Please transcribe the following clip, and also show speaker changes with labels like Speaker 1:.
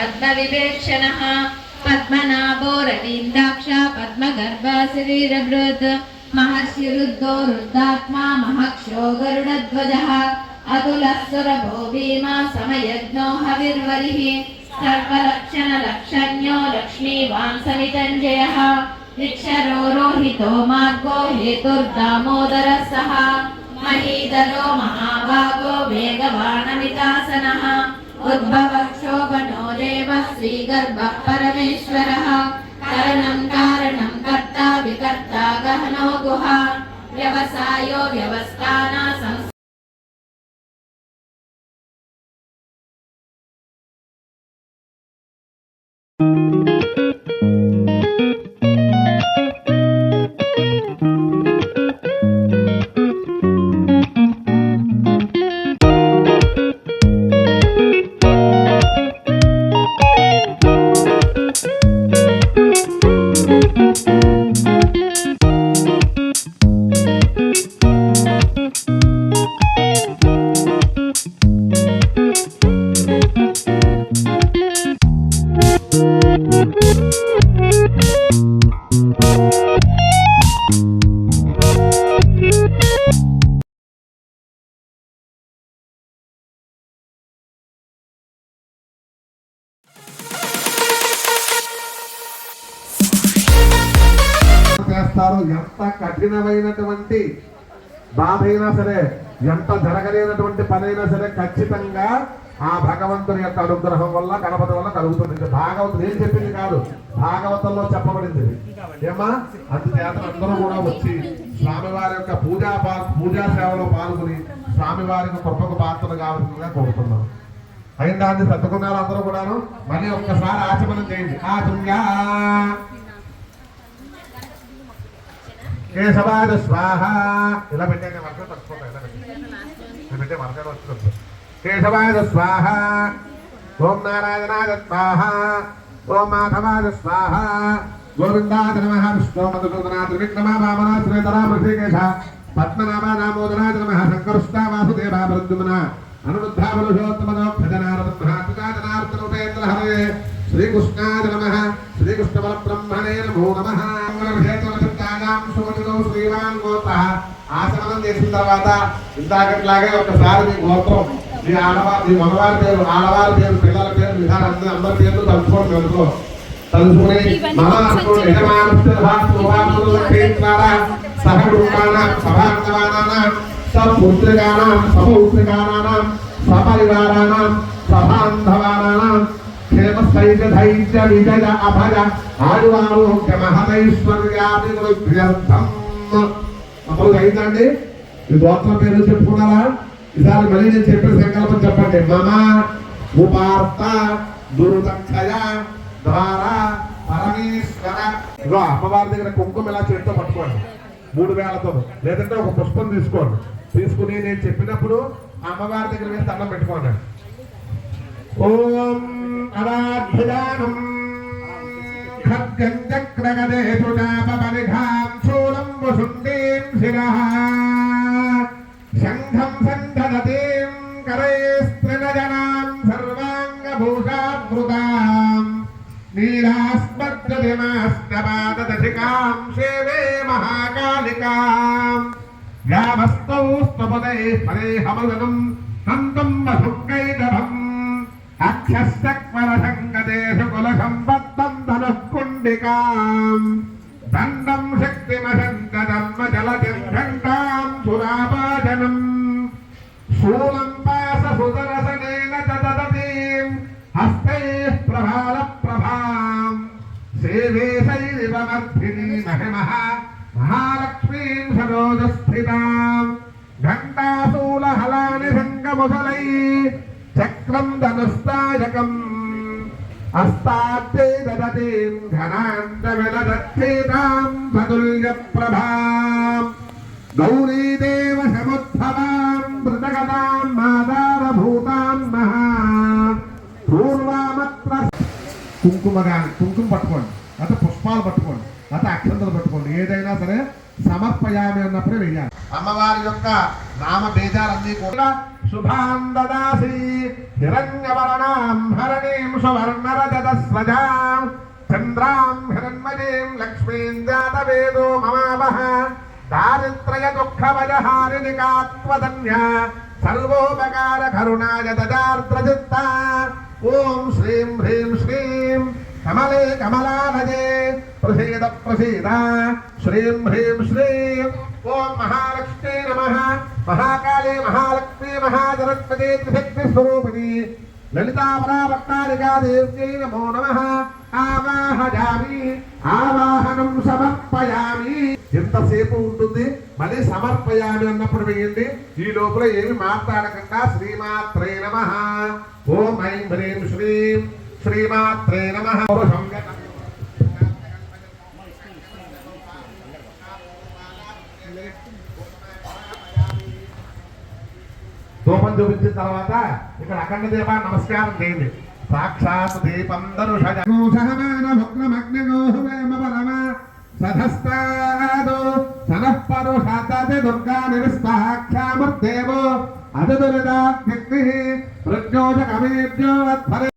Speaker 1: पद्मविवेक्षणः पद्मनाभो रवीन्द्राक्ष पद्मगर्भा शरीरभृत् महर्षिरुद्धो रुद्धात्मा महक्षो गरुडध्वजः अतुलः सुरभो भीमा समयज्ञो हविर्वरिः सर्वलक्षणलक्षण्यो लक्ष्मीवान् समितञ्जयः ऋक्षरो रोहितो मार्गो हेतुर्दामोदरः सः महीधरो महाभागो वेगवाणमितासनः उद्भवः शोभनो देवः श्रीगर्भः परमेश्वरः। करणं कारणं कर्ता विकर्ता गहनो गुहा। व्यवसायो व्यवस्थाना संस्
Speaker 2: చేస్తారు ఎంత కఠినమైనటువంటి బాధ అయినా సరే ఎంత జరగలేనటువంటి పని అయినా సరే ఖచ్చితంగా ఆ భగవంతుని యొక్క అనుగ్రహం వల్ల గణపతి వల్ల కలుగుతుంది. ఇది భాగవతం ఏం చెప్పింది కాదు? భాగవతంలో చెప్పబడింది. ఏమా అందుచేత అందరూ కూడా వచ్చి స్వామివారి యొక్క పూజా పూజా సేవలో పాల్గొని స్వామివారికి కృపకు పాత్రలు కావాల్సిందిగా కోరుతున్నాం. అయిన దాన్ని సర్దుకున్నారు అందరూ కూడాను? మళ్ళీ ఒక్కసారి ఆచమనం చేయండి. ఆచమ్యా కేశవాద స్వాహ. ఇలా పెట్టండి వర్షం తక్కువ ఇలా పెట్టండి పెట్టే వర్షాలు వస్తుంది కేశవాద స్వాహ. ఓం నారాయణాద స్వాహ. ఓం మాధవాద స్వాహ. గోవిందాద నమ. విష్ణు మధుసూదనా త్రివిక్రమ వామన శ్రీధరా ఋషికేశ పద్మనాభ దామోదరాజ నమ. సంకరుష్ట వాసుదేవ బృందుమన అనురుద్ధ పురుషోత్తమదో భజనారద మహాతుజాజనార్తనోపేంద్ర హరే శ్రీకృష్ణాయ నమ. శ్రీకృష్ణ పరబ్రహ్మణే నమో నమ. శ్రీవాన్ గోత్ర ఆసనం చేసిన తర్వాత ఇందాకట్లాగే ఒకసారి మీ గోత్రం మీ ఆడవారి మీ మగవారి పేరు ఆడవారి పేరు పిల్లల పేరు విధానం అందరి పేర్లు తలుచుకోండి తెలుసుకో. తలుచుకుని మమ అనుకోండి యజమానుష్ఠారా సహ కుటుంబానాం సభాంగవానాం సపరివారాణం సభాంధవానాం క్షేమస్థైర్య ధైర్య విజయ అభయ ఆయువారోగ్య అప్పుడు అయిందండి ఈ గోత్రం పేరు చెప్పుకున్నారా ఈసారి మళ్ళీ నేను చెప్పిన సంకల్పం చెప్పండి మమ ఉపార్త దురుదక్షయ ద్వారా పరమేశ్వర అమ్మవారి దగ్గర కుంకుమ ఇలా చేతితో పట్టుకోండి మూడు వేలతో లేదంటే ఒక పుష్పం తీసుకోండి తీసుకుని నేను చెప్పినప్పుడు అమ్మవారి దగ్గర వేసి దండం పెట్టుకోండి ఓం అవాభ్యుదానం ఖడ్గం చక్రగదే సుజాపరిఘాం శూలం వసుండీం శిరః శంఖం సంధదతీం కరైస్త్రినజనాం సర్వాంగభూషావృతాం నీలాస్మద్గదిమాస్తపాదదశికాం సేవే మహాకాళికాం యామస్తౌ స్తపదే పరే హమదనం హంతం వసుకైదభం అక్షస్తక్వరసంగదేశు కులసంబద్ధం ధనుఃకుండికాం దండం శక్తిమశంకధర్మజలజం ఘంటాం సురాపాజనం శూలం పాస సుదరసనేన తదతీం హస్తైః ప్రభాల ప్రభాం సేవే మహిమః మహాలక్ష్మీం సరోజస్థితాం సంగముసలై చక్రం ధనుస్తాయకం అస్తాద్దే దదతీం ఘనాంతమిలదత్తేతాం సతుల్య ప్రభాం గౌరీదేవ సముద్భవాం మృతగతాం మాదారభూతాం మహా. పూర్వామత్ర కుంకుమ కానీ కుంకుమ పట్టుకోండి లేకపోతే పుష్పాలు పట్టుకోండి లేకపోతే అక్షంతలు పట్టుకోండి ఏదైనా సరే సమర్పయామి అన్నప్పుడే వెయ్యాలి. అమ్మవారి యొక్క నామ బేజాలన్నీ కూడా శుభాం దదాసి హిరణ్యవర్ణాం హరణీం సువర్ణరజతస్వజాం చంద్రాం హిరణ్మయీం లక్ష్మీం జాతవేదో మమావహ దారిద్ర్య దుఃఖవజహారిణి కాత్వదన్య సర్వోపకార కరుణాయ దదార్ద్రచిత్త ఓం శ్రీం హ్రీం శ్రీం కమలే కమలానజే ప్రసీద ప్రసీద. శ్రీం హ్రీం శ్రీం. ఓం మహాలక్ష్మీ నమ. మహాకాళీ మహాలక్ష్మీ మహాజనత్పదే త్రిశక్తి స్వరూపిణి లలితాపరాపట్టాలికా దేవ్యై నమో నమ. ఆవాహయామి ఆవాహనం సమర్పయామి. ఎంతసేపు ఉంటుంది? మళ్ళీ సమర్పయామి అన్నప్పుడు వేయండి. ఈ లోపల ఏమి మాట్లాడకుండా? శ్రీమాత్రే నమ. ఓం ఐం హ్రీం శ్రీం. శ్రీమాత్రే నమ. ధూపం చూపించిన తర్వాత ఇక్కడ అఖండ దీప నమస్కారం చేయండి. సాక్షాత్ దీపం దరుషజమాన భుగ్నమగ్నిగోహువేమ పరమ సధస్తాదో సనః పరుషాతతి దుర్గా నిరుస్తాక్షామర్దేవో అదదురిదాగ్ని ప్రజ్ఞోజకమేభ్యో అధ్వరే